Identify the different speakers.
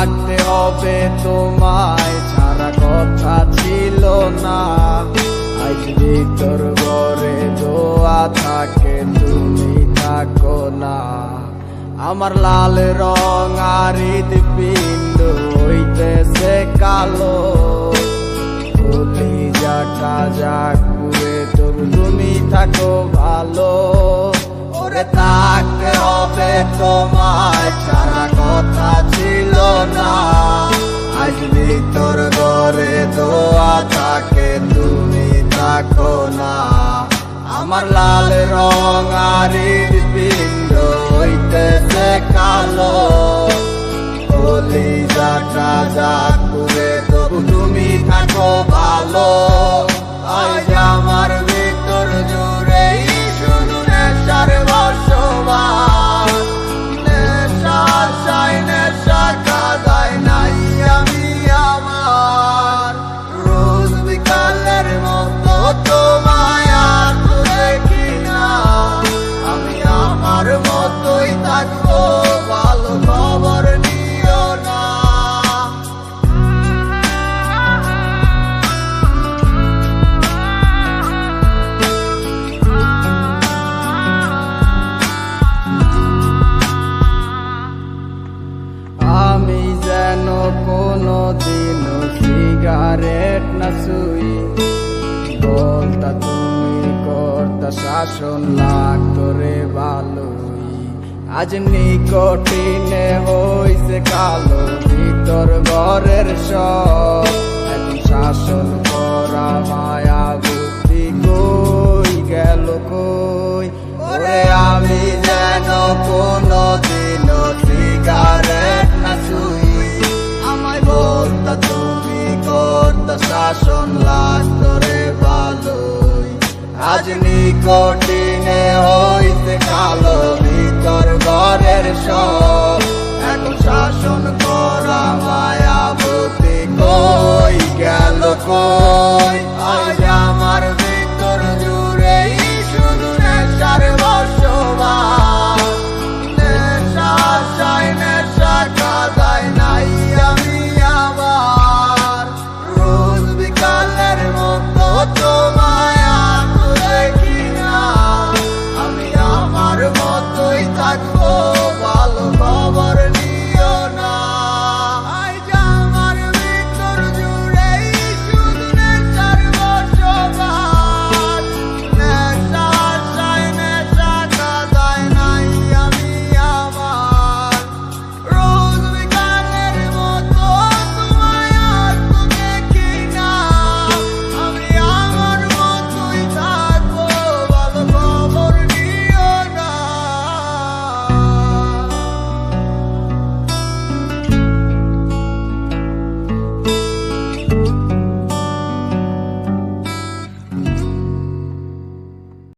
Speaker 1: থাকতে হবে তোমায়, ছাড়া কথা ছিল না। আজ তোর ঘরে দোয়া থাকে, তুমি থাকো না। আমার লাল রং আর পিণ্ড হইতেছে কালো। যাটা যাক পুরে তবু তুমি থাকো ভালো। ওরে, থাকতে হবে আজ তোর ঘরে দোয়া থাকে, তুমি থাকো না। আমার লাল রং আর পিণ্ড হইতেছে কালো। বলি যাটা যাক পুরে তবু তুমি থাকো ভালো। আমি যেন কোনো দিন সিগারেট না শুই বলতা তুমি, কর্তা শাসন লাগতো রে ভালোই আজ নিকটিনে হইছে কালো, ভিতর ঘরের সব। এখন শাসন করা মায়া বুদ্ধি কই, গেল কই? ওরে আমি শাসন লাগতো রে ভালোই আজ নিকটিনে হইতে কালো ভিতর ঘরের সব শাসন করা মায়াবতী কই গেল কই?